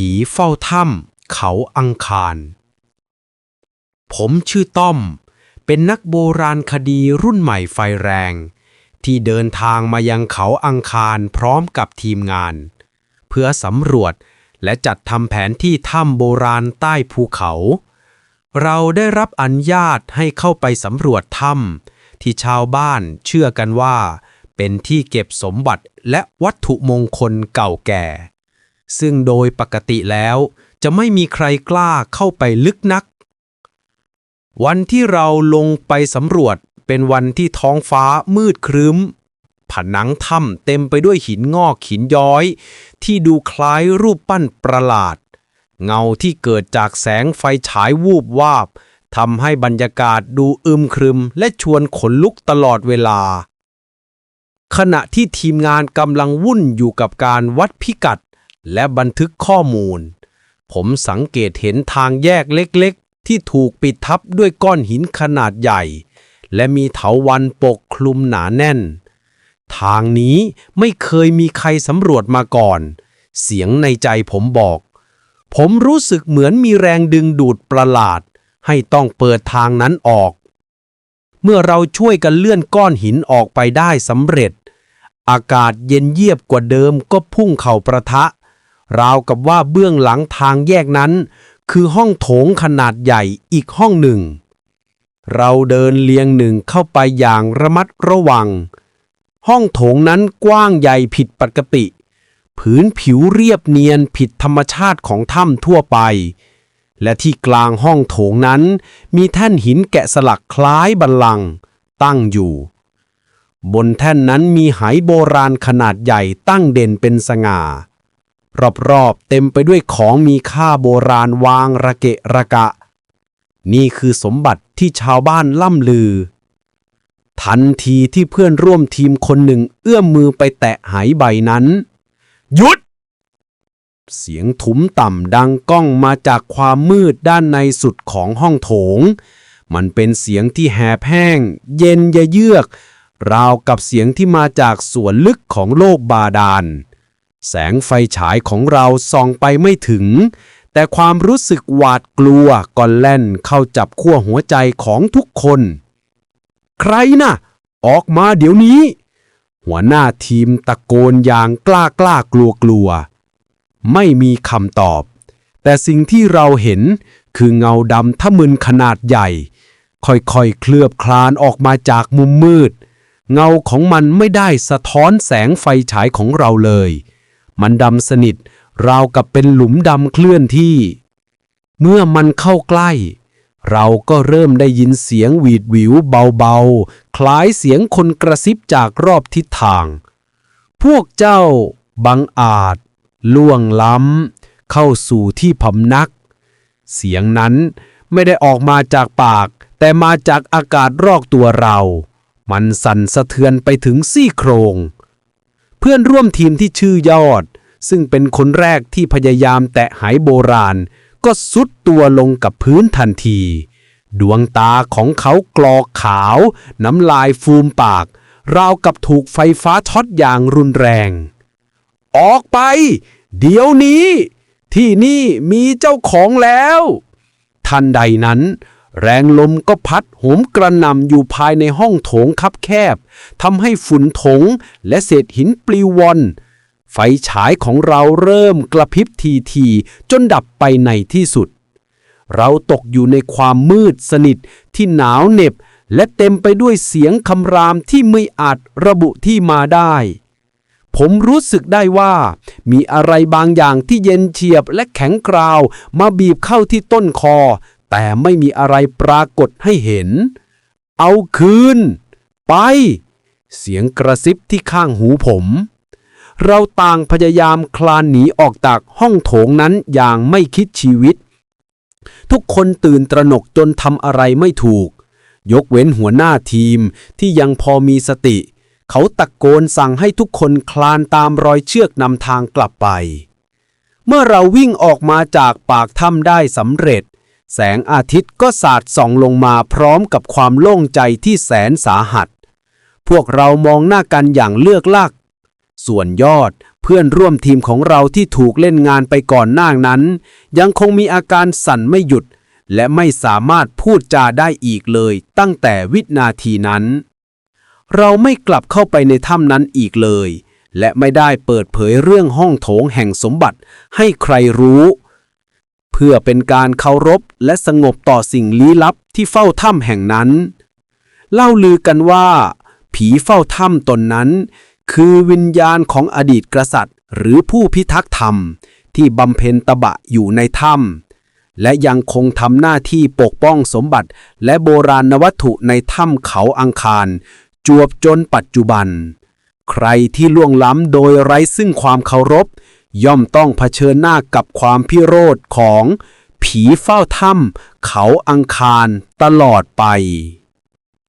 ผีเฝ้าถ้ำเขาอังคาร ผมชื่อต้อม เป็นนักโบราณคดีรุ่นใหม่ไฟแรง ที่เดินทางมายังเขาอังคารพร้อมกับทีมงาน เพื่อสำรวจและจัดทำแผนที่ถ้ำโบราณใต้ภูเขา เราได้รับอนุญาตให้เข้าไปสำรวจถ้ำที่ชาวบ้านเชื่อกันว่า เป็นที่เก็บสมบัติและวัตถุมงคลเก่าแก่ ซึ่งโดยปกติแล้ว จะไม่มีใครกล้าเข้าไปลึกนัก วันที่เราลงไปสำรวจเป็นวันที่ท้องฟ้ามืดครึ้ม ผนังถ้ำเต็มไปด้วยหินงอกหินย้อย ที่ดูคล้ายรูปปั้นประหลาด เงาที่เกิดจากแสงไฟฉายวูบวาบทำให้บรรยากาศดูอึมครึม และชวนขนลุกตลอดเวลา ขณะที่ทีมงานกำลังวุ่นอยู่กับการวัดพิกัด และบันทึกข้อมูล ผมสังเกตเห็นทางแยกเล็กๆ ที่ถูกปิดทับด้วยก้อนหินขนาดใหญ่ และมีเถาวันปกคลุมหนาแน่น ทางนี้ไม่เคยมีใครสำรวจมาก่อน เสียงในใจผมบอก ผมรู้สึกเหมือนมีแรงดึงดูดประหลาด ให้ต้องเปิดทางนั้นออก เมื่อเราช่วยกันเลื่อนก้อนหินออกไปได้สำเร็จอากาศเย็นเยียบกว่าเดิมก็พุ่งเข่าประทะ ราวกับว่าเบื้องหลังทางแยกนั้น คือห้องโถงขนาดใหญ่อีกห้องหนึ่ง เราเดินเลียงหนึ่งเข้าไปอย่างระมัดระวัง ห้องโถงนั้นกว้างใหญ่ผิดปกติ ผืนผิวเรียบเนียนผิดธรรมชาติของถ้ำทั่วไป และที่กลางห้องโถงนั้น มีแท่นหินแกะสลักคล้ายบัลลัง ตั้งอยู่บนแท่นนั้นมีไหโบราณขนาดใหญ่ตั้งเด่นเป็นสง่า รอบๆ เต็มไปด้วยของมีค่าโบราณวางระเกะระกะ นี่คือสมบัติที่ชาวบ้านล่ำลือ ทันทีที่เพื่อนร่วมทีมคนหนึ่งเอื้อมมือไปแตะไหใบนั้น หยุด เสียงทุ้มต่ำดังก้องมาจากความมืดด้านในสุดของห้องโถง มันเป็นเสียงที่แหบแห้ง เย็นยะเยือก ราวกับเสียงที่มาจากส่วนลึกของโลกบาดาล แสงไฟฉายของเราส่องไปไม่ถึง แต่ความรู้สึกหวาดกลัวก็แล่นเข้าจับขั้วหัวใจของทุกคน ใครนะ่ะ ออกมาเดี๋ยวนี้ หัวหน้าทีมตะโกนอย่างกล้ากล้ากลัวกลัว ไม่มีคำตอบ แต่สิ่งที่เราเห็นคือเงาดำทะมึนขนาดใหญ่ ค่อยๆ เคลือบคลานออกมาจากมุมมืด เงาของมันไม่ได้สะท้อนแสงไฟฉายของเราเลย มันดำสนิท ราวกับเป็นหลุมดำเคลื่อนที่ เมื่อมันเข้าใกล้ เราก็เริ่มได้ยินเสียงหวีดหวิวเบาๆ คล้ายเสียงคนกระซิบจากรอบทิศทาง พวกเจ้า บังอาจ ล่วงล้ำ เข้าสู่ที่พำนัก เสียงนั้นไม่ได้ออกมาจากปาก แต่มาจากอากาศรอกตัวเรา มันสั่นสะเทือนไปถึงซี่โครง เพื่อนร่วมทีมที่ชื่อยอด ซึ่งเป็นคนแรกที่พยายามแตะหายโบราณ ก็สุดตัวลงกับพื้นทันที ดวงตาของเขากรอกขาว น้ำลายฟูมปาก ราวกับถูกไฟฟ้าช็อตอย่างรุนแรง ออกไป เดี๋ยวนี้ ที่นี่มีเจ้าของแล้ว ทันใดนั้น แรงลมก็พัดโหมกระหน่ำอยู่ภายในห้องโถงคับแคบทำให้ฝุ่นถงและเศษหินปลิวว่อนไฟฉายของเราเริ่มกระพริบทีทีๆจนดับไปในที่สุด เราตกอยู่ในความมืดสนิทที่หนาวเหน็บ และเต็มไปด้วยเสียงคำรามที่ไม่อาจระบุที่มาได้ ผมรู้สึกได้ว่า มีอะไรบางอย่างที่เย็นเฉียบและแข็งกราว มาบีบเข้าที่ต้นคอ แต่ไม่มีอะไรปรากฏให้เห็น เอาคืน ไป เสียงกระซิบที่ข้างหูผม เราต่างพยายามคลานหนีออกจากห้องโถงนั้นอย่างไม่คิดชีวิต ทุกคนตื่นตระหนกจนทำอะไรไม่ถูก ยกเว้นหัวหน้าทีมที่ยังพอมีสติ เขาตะโกนสั่งให้ทุกคนคลานตามรอยเชือกนำทางกลับไปเมื่อเราวิ่งออกมาจากปากถ้ำได้สำเร็จ แสงอาทิตย์ก็สาดส่องลงมาพร้อมกับความโล่งใจที่แสนสาหัส พวกเรามองหน้ากันอย่างเลือกลากส่วนยอดเพื่อนร่วมทีมของเราที่ถูกเล่นงานไปก่อนหน้านั้น ยังคงมีอาการสั่นไม่หยุด และไม่สามารถพูดจาได้อีกเลยตั้งแต่วินาทีนั้น เราไม่กลับเข้าไปในถ้ำนั้นอีกเลย และไม่ได้เปิดเผยเรื่องห้องโถงแห่งสมบัติให้ใครรู้ เพื่อเป็นการเคารพและสงบต่อสิ่งลี้ลับที่เฝ้าถ้ำแห่งนั้น เล่าลือกันว่า ผีเฝ้าถ้ำตนนั้น คือวิญญาณของอดีตกษัตริย์ หรือผู้พิทักษ์ธรรม ที่บำเพ็ญตบะอยู่ในถ้ำและยังคงทำหน้าที่ปกป้องสมบัติและโบราณวัตถุในถ้ำเขาอังคาร จวบจนปัจจุบัน ใครที่ล่วงล้ำโดยไร้ซึ่งความเคารพ ย่อมต้องเผชิญหน้ากับความพิโรธของผีเฝ้าถ้ำเขาอังคารตลอดไป